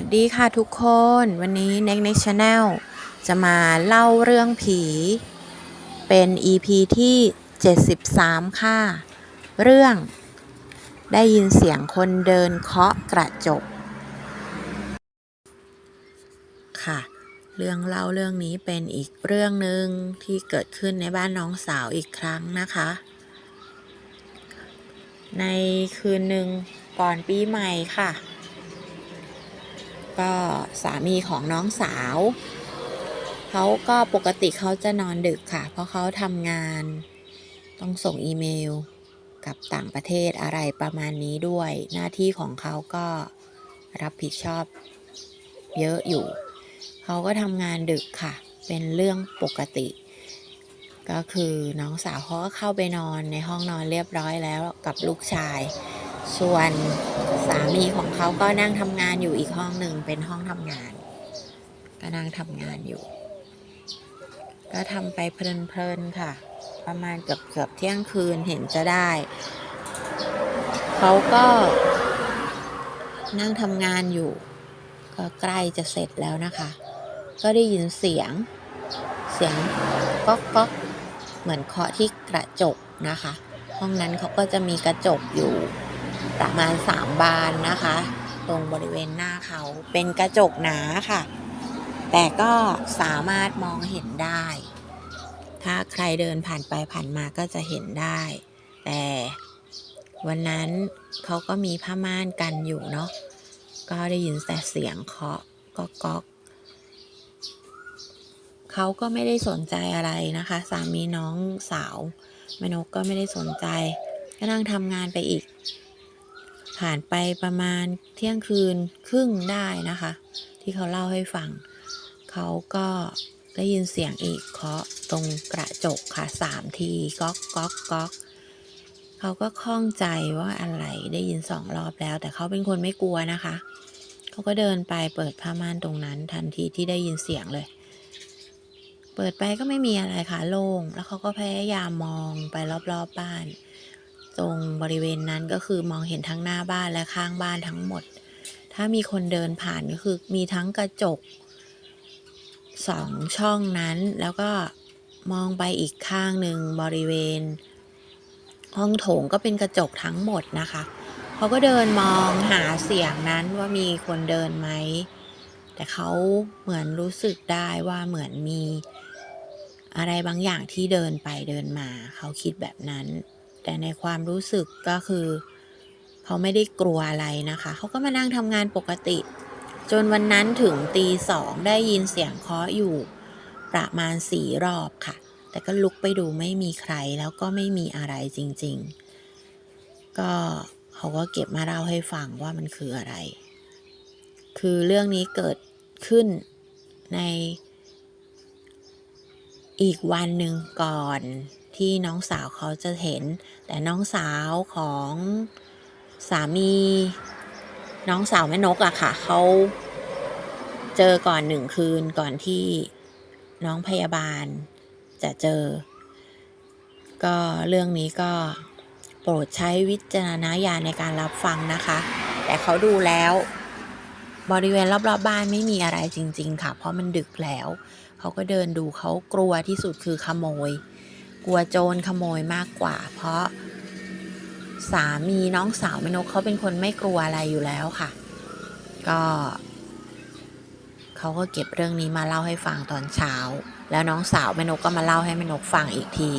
วัสดีค่ะทุกคน วันนี้ Next Next Channel จะมาเล่าเรื่องผี เป็น EP ที่ 73 ค่ะ เรื่องได้ยินเสียงคนเดินเคาะกระจก ค่ะ เรื่องเล่าเรื่องนี้เป็นอีกเรื่องหนึ่งที่เกิดขึ้นในบ้านน้องสาวอีกครั้งนะคะ ในคืนหนึ่งก่อนปีใหม่ค่ะ ก็สามีของน้องสาว เขาก็ปกติเขาจะนอนดึกค่ะ เพราะเขาทำงาน ต้องส่งอีเมลกับต่างประเทศอะไรประมาณนี้ด้วย หน้าที่ของเขาก็รับผิดชอบเยอะอยู่ เขาก็ทำงานดึกค่ะ เป็นเรื่องปกติ ก็คือน้องสาวเขาก็เข้าไปนอนในห้องนอนเรียบร้อยแล้วกับลูกชาย ส่วนสามีของเขาก็นั่งทำงานอยู่อีกห้องหนึ่งเป็นห้องทำงาน ก็นั่งทำงานอยู่ ก็ทำไปเพลินๆค่ะ ประมาณเกือบเกือบเที่ยงคืนเห็นจะได้ เขาก็นั่งทำงานอยู่ ก็ใกล้จะเสร็จแล้วนะคะ ก็ได้ยินเสียงเสียงก๊อกก๊อกเหมือนเคาะที่กระจกนะคะ ห้องนั้นเขาก็จะมีกระจกอยู่ ประมาณสามบานนะคะ ตรงบริเวณหน้าเขาเป็นกระจกหนาค่ะ แต่ก็สามารถมองเห็นได้ ถ้าใครเดินผ่านไปผ่านมาก็จะเห็นได้ แต่วันนั้นเขาก็มีผ้าม่านกันอยู่เนาะก็ได้ยินแต่เสียงเคาะก๊อกก๊อกเขาก็ไม่ได้สนใจอะไรนะคะ สามีน้องสาวแม่นกก็ไม่ได้สนใจก็นั่งทำงานไปอีก ผ่านไปประมาณเที่ยงคืนครึ่งได้นะคะ ที่เขาเล่าให้ฟัง เขาก็ได้ยินเสียงอีกเคาะตรงกระจกค่ะสามทีก๊อกก๊อกก๊อกเขาก็คล่องใจว่าอะไรได้ยินสองรอบแล้ว แต่เขาเป็นคนไม่กลัวนะคะ เขาก็เดินไปเปิดผ้าม่านตรงนั้น ทันทีที่ได้ยินเสียงเลย เปิดไปก็ไม่มีอะไรค่ะโล่งแล้วเขาก็พยายามมองไปรอบๆบบ้าน ตรงบริเวณนั้นก็คือมองเห็นทั้งหน้าบ้านและข้างบ้านทั้งหมด ถ้ามีคนเดินผ่านก็คือมีทั้งกระจกสองช่องนั้นแล้วก็มองไปอีกข้างหนึ่งบริเวณ ห้องโถงก็เป็นกระจกทั้งหมดนะคะเขาก็เดินมองหาเสียงนั้นว่ามีคนเดินไหม แต่เขาเหมือนรู้สึกได้ว่าเหมือนมีอะไรบางอย่างที่เดินไปเดินมา เขาคิดแบบนั้น แต่ในความรู้สึกก็คือ เขาไม่ได้กลัวอะไรนะคะ เขาก็มานั่งทำงานปกติ จนวันนั้นถึงตีสองได้ยินเสียงเคาะอยู่ประมาณสี่รอบค่ะ แต่ก็ลุกไปดูไม่มีใครแล้วก็ไม่มีอะไรจริง ๆ ก็เขาก็เก็บมาเล่าให้ฟังว่ามันคืออะไร คือเรื่องนี้เกิดขึ้นใน อีกวันหนึ่งก่อนที่น้องสาวเขาจะเห็น แต่น้องสาวของสามี น้องสาวแม่นกอะค่ะเขาเจอก่อนหนึ่งคืนก่อนที่น้องพยาบาลจะเจอ ก็เรื่องนี้ก็โปรดใช้วิจารณญาณในการรับฟังนะคะ แต่เขาดูแล้ว บริเวณรอบๆบบ้านไม่มีอะไรจริง ๆ ค่ะ เพราะมันดึกแล้ว เขาก็เดินดูเขากลัวที่สุดคือขโมย กลัวโจรขโมยมากกว่า เพราะสามีน้องสาวแม่นกเขาเป็นคนไม่กลัวอะไรอยู่แล้วค่ะ ก็เขาก็เก็บเรื่องนี้มาเล่าให้ฟังตอนเช้า แล้วน้องสาวแม่นกก็มาเล่าให้แม่นกฟังอีกที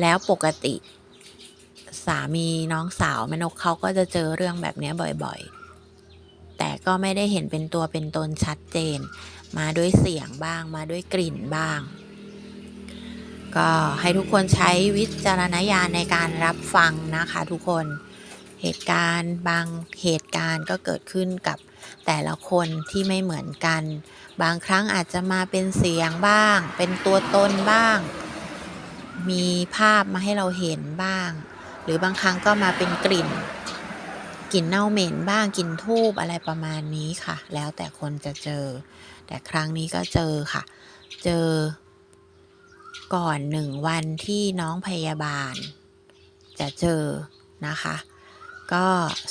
แล้วปกติ สามีน้องสาวแม่นกเขาก็จะเจอเรื่องแบบนี้บ่อย ๆ ก็ไม่ได้เห็นเป็นตัวเป็นตนชัดเจน มาด้วยเสียงบ้าง มาด้วยกลิ่นบ้าง ก็ให้ทุกคนใช้วิจารณญาณในการรับฟังนะคะทุกคนเหตุการณ์บางเหตุการณ์ก็เกิดขึ้นกับแต่ละคนที่ไม่เหมือนกัน บางครั้งอาจจะมาเป็นเสียงบ้าง เป็นตัวตนบ้าง มีภาพมาให้เราเห็นบ้าง หรือบางครั้งก็มาเป็นกลิ่น กลิ่นเน่าเหม็นบ้างกลิ่นทูบอะไรประมาณนี้ค่ะ แล้วแต่คนจะเจอ แต่ครั้งนี้ก็เจอค่ะ เจอ ก่อนหนึ่งวันที่น้องพยาบาล จะเจอนะคะ ก็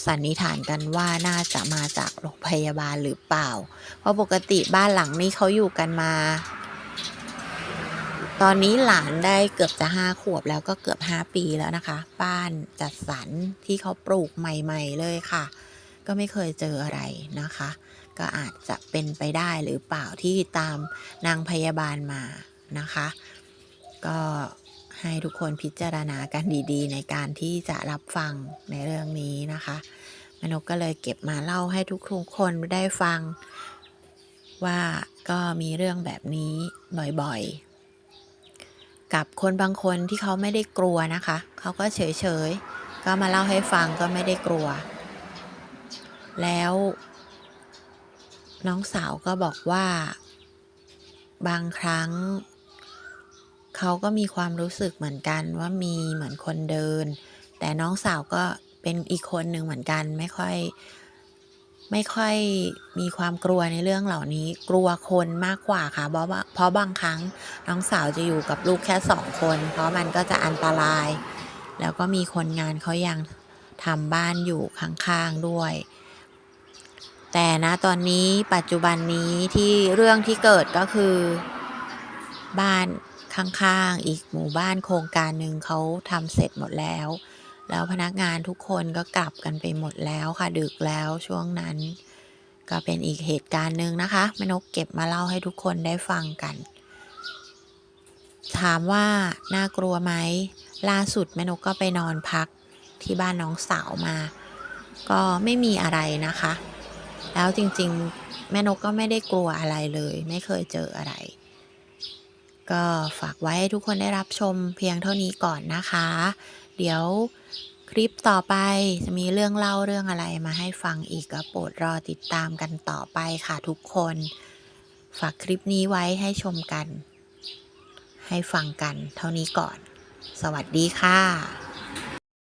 สันนิษฐานกันว่าน่าจะมาจากโรงพยาบาลหรือเปล่า เพราะปกติบ้านหลังนี้เขาอยู่กันมา ตอนนี้หลานได้เกือบจะห้าขวบแล้วก็เกือบห้าปีแล้วนะคะ บ้านจัดสรรที่เขาปลูกใหม่ ๆ เลยค่ะ ก็ไม่เคยเจออะไรนะคะ ก็อาจจะเป็นไปได้หรือเปล่าที่ตามนางพยาบาลมานะคะ ก็ให้ทุกคนพิจารณากันดีๆ ในการที่จะรับฟังในเรื่องนี้นะคะม่นกก็เลยเก็บมาเล่าให้ทุกคนได้ฟัง ว่าก็มีเรื่องแบบนี้บ่อยๆ กับคนบางคนที่เขาไม่ได้กลัวนะคะ เขาก็เฉยๆก็มาเล่าให้ฟังก็ไม่ได้กลัว แล้ว น้องสาวก็บอกว่า บางครั้ง เขาก็มีความรู้สึกเหมือนกันว่ามีเหมือนคนเดิน แต่น้องสาวก็เป็นอีกคนหนึ่งเหมือนกันไม่ค่อย ไม่ค่อยมีความกลัวในเรื่องเหล่านี้ กลัวคนมากกว่าค่ะเพราะว่าเพราะบางครั้งน้องสาวจะอยู่กับลูกแค่สองคน เพราะมันก็จะอันตราย แล้วก็มีคนงานเขายังทำบ้านอยู่ข้างๆด้วย แต่นะตอนนี้ปัจจุบันนี้ที่เรื่องที่เกิดก็คือ บ้านข้างๆ อีกหมู่บ้านโครงการหนึ่งเขาทำเสร็จหมดแล้ว แล้วพนักงานทุกคนก็กลับกันไปหมดแล้วค่ะ ดึกแล้วช่วงนั้น ก็เป็นอีกเหตุการณ์หนึ่งนะคะแม่นกเก็บมาเล่าให้ทุกคนได้ฟังกัน ถามว่าน่ากลัวไหมล่าสุดแม่นกก็ไปนอนพักที่บ้านน้องสาวมา ก็ไม่มีอะไรนะคะ แล้วจริงๆ แม่นกก็ไม่ได้กลัวอะไรเลย ไม่เคยเจออะไร ก็ฝากไว้ให้ทุกคนได้รับชมเพียงเท่านี้ก่อนนะคะ เดี๋ยวคลิปต่อไปจะมีเรื่องเล่าเรื่องอะไรมาให้ฟังอีกก็โปรดรอติดตามกันต่อไปค่ะทุกคน ฝากคลิปนี้ไว้ให้ชมกัน ให้ฟังกันเท่านี้ก่อน สวัสดีค่ะ